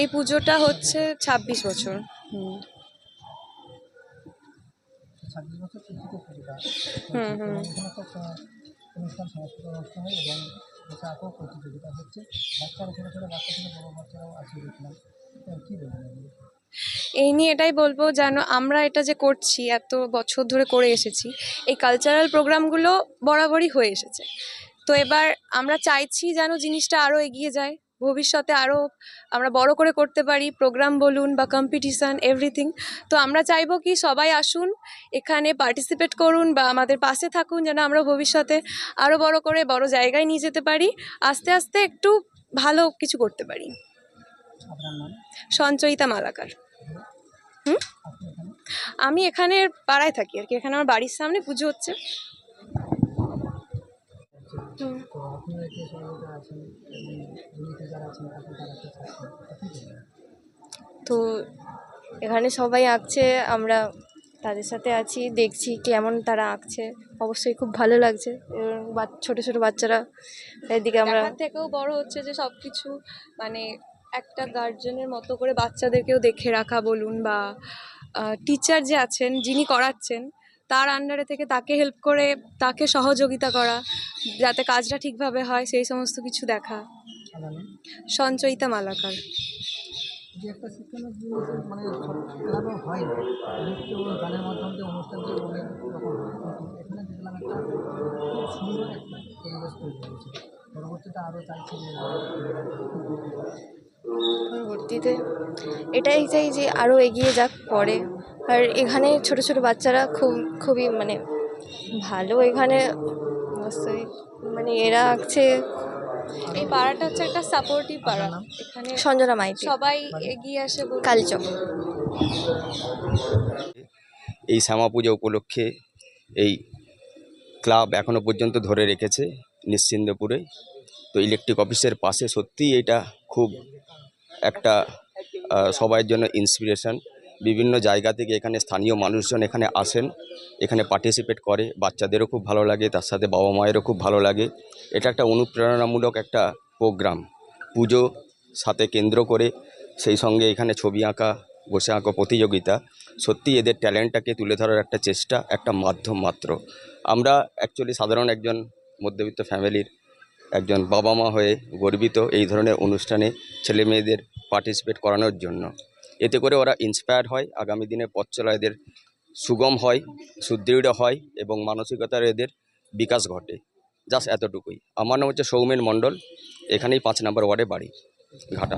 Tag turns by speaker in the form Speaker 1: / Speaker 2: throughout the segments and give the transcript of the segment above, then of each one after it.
Speaker 1: এই পুজোটা হচ্ছে ছাব্বিশ বছর। হুম। হুম হুম।
Speaker 2: এখানে একটা আহ, অনুষ্ঠান সাংস্কৃতিক অনুষ্ঠান এবং প্রতিযোগিতা হচ্ছে। বাচ্চারা ছোটো ছোটো বাচ্চা থেকে বড়ো বাচ্চারাও আছে দেখলাম কী বলবেন
Speaker 1: এই নিয়ে এটাই বলব যেন আমরা এটা যে করছি এত বছর ধরে করে এসেছি এই কালচারাল প্রোগ্রামগুলো বরাবরই হয়ে এসেছে। তো এবার আমরা চাইছি যেন জিনিসটা আরও এগিয়ে যায়। ভবিষ্যতে আরও আমরা বড় করে করতে পারি প্রোগ্রাম বলুন বা কম্পিটিশান এভরিথিং তো আমরা চাইব কি সবাই আসুন এখানে পার্টিসিপেট করুন বা আমাদের পাশে থাকুন যেন আমরা ভবিষ্যতে আরও বড় করে বড় জায়গায় নিয়ে যেতে পারি আস্তে আস্তে একটু ভালো কিছু করতে পারি। সঞ্চয়িতা মালাকার। হুম? আমি এখানে পাড়ায় থাকি আর কি এখানে আমার বাড়ির সামনে পুজো হচ্ছে।
Speaker 2: তো সহযোগিতা আছেন যারা আছেন
Speaker 3: তো এখানে সবাই আঁকছে আমরা তাদের সাথে আছি দেখছি কেমন তারা আঁকছে। অবশ্যই খুব ভালো লাগছে ছোট ছোট বাচ্চারা এদিকে আমরা
Speaker 1: থেকেও বড় হচ্ছে যে সব কিছু মানে একটা গার্জেনের মতো করে বাচ্চাদেরকেও দেখে রাখা বলুন বা টিচার যে আছেন যিনি করাচ্ছেন তার আন্ডারে থেকে তাকে হেল্প করে তাকে সহযোগিতা করা যাতে কাজটা ঠিকভাবে হয় সেই সমস্ত কিছু দেখা। সঞ্চয়িতা মালাকার।
Speaker 2: মানে পরবর্তীতে
Speaker 3: এটাই চাই যে আরও এগিয়ে যাক পরে। আর এখানে ছোট ছোট বাচ্চারা খুব খুবই মানে ভালো এখানে। মানে এরা আঁকছে
Speaker 1: এই পাড়াটা হচ্ছে একটা সাপোর্টিভ পাড়া। এখানে
Speaker 3: সঞ্জনা মাইতি।
Speaker 1: সবাই এগিয়ে আসে
Speaker 3: কালচক
Speaker 4: এই শ্যামা পুজো উপলক্ষে এই ক্লাব এখনও পর্যন্ত ধরে রেখেছে নিশ্চিন্দপুরে। তো ইলেকট্রিক অফিসের পাশে সত্যিই এটা খুব একটা সবাইয়ের জন্য ইন্সপিরেশন বিভিন্ন জায়গা থেকে এখানে স্থানীয় মানুষজন এখানে আসেন, এখানে পার্টিসিপেট করে। বাচ্চাদেরও খুব ভালো লাগে, তার সাথে বাবা মায়েরও খুব ভালো লাগে। এটা একটা অনুপ্রেরণামূলক একটা প্রোগ্রাম পুজো সাথে কেন্দ্র করে সেই সঙ্গে এখানে ছবি আঁকা, বসে আঁকা প্রতিযোগিতা। সত্যি এদের ট্যালেন্টটাকে তুলে ধরার একটা চেষ্টা, একটা মাধ্যম মাত্র। আমরা অ্যাকচুয়ালি সাধারণ একজন মধ্যবিত্ত ফ্যামিলির একজন বাবা মা হয়ে গর্বিত এই ধরনের অনুষ্ঠানে ছেলে মেয়েদের পার্টিসিপেট করানোর জন্য। এতে করে ওরা ইন্সপায়ার হয়, আগামী দিনে পথ চলা এদের সুগম হয়, সুদৃঢ় হয় এবং মানসিকতার এদের বিকাশ ঘটে। জাস্ট এতটুকুই। আমার নাম হচ্ছে সৌমেন মণ্ডল, এখানেই পাঁচ নম্বর ওয়ার্ডে বাড়ি, ঘাটা।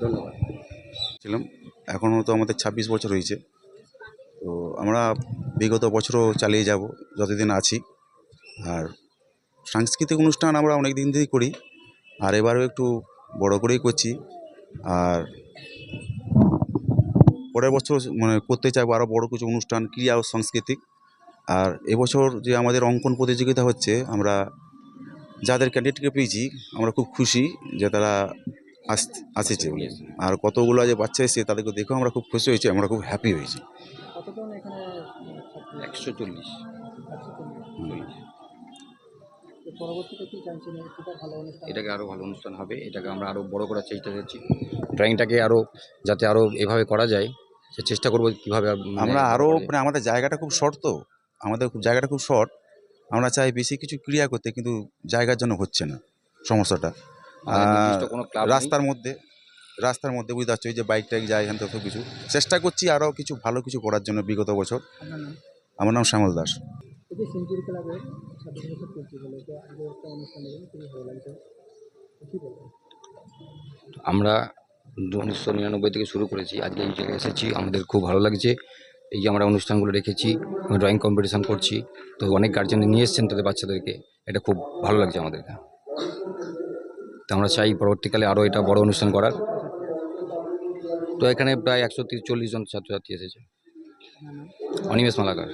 Speaker 4: ধন্যবাদ।
Speaker 5: ছিলাম। এখনও তো আমাদের ছাব্বিশ বছর হয়েছে। তো আমরা বিগত বছরও চালিয়ে যাব, যতদিন আছি। আর সাংস্কৃতিক অনুষ্ঠান আমরা অনেক দিন থেকেই করি। আর এবারও একটু বড় করেই করছি। আর পরের বছর মানে করতে চাইব আরও বড় কিছু অনুষ্ঠান, ক্রিয়া ও সাংস্কৃতিক। আর এবছর যে আমাদের অঙ্কন প্রতিযোগিতা হচ্ছে, আমরা যাদের ক্যান্ডিডেটকে পেয়েছি, আমরা খুব খুশি যে তারা আস, আসেছে বলে। আর কতগুলো যে বাচ্চা এসেছে তাদেরকে দেখেও আমরা খুব খুশি হয়েছি, আমরা খুব হ্যাপি হয়েছি।
Speaker 4: একশো চল্লিশ।
Speaker 6: এটাকে আরও ভালো অনুষ্ঠান হবে, এটাকে আমরা আরও বড় করার চেষ্টা করছি। ড্রয়িংটাকে আরও যাতে আরও এভাবে করা যায়। চেষ্টা করব কীভাবে মানে
Speaker 5: আমরা আরও মানে আমাদের জায়গাটা খুব শর্ট তো। আমাদের খুব জায়গাটা খুব শর্ট। আমরা চাই বেশি কিছু ক্রিয়া করতে কিন্তু জায়গার জন্য হচ্ছে না সমস্যাটা। রাস্তার মধ্যে রাস্তার মধ্যে বুঝতে পারছ ওই যে বাইক টাইক যায় এখান থেকে কিছু চেষ্টা করছি আরও কিছু ভালো কিছু করার জন্য বিগত বছর। আমার নাম শ্যামল দাস।
Speaker 6: আমরা উনিশশো নিরানব্বই থেকে শুরু করেছি। আজকে এই জায়গায় এসেছি। আমাদের খুব ভালো লাগছে। এই যে আমরা অনুষ্ঠানগুলো রেখেছি ড্রয়িং কম্পিটিশন করছি। তো অনেক গার্জেন নিয়ে এসছেন তাদের বাচ্চাদেরকে। এটা খুব ভালো লাগছে আমাদেরকে তো আমরা চাই পরবর্তীকালে আরও এটা বড় অনুষ্ঠান করার। তো এখানে প্রায় একশো চল্লিশ জন ছাত্রছাত্রী এসেছে। অনিমেষ মালাকার।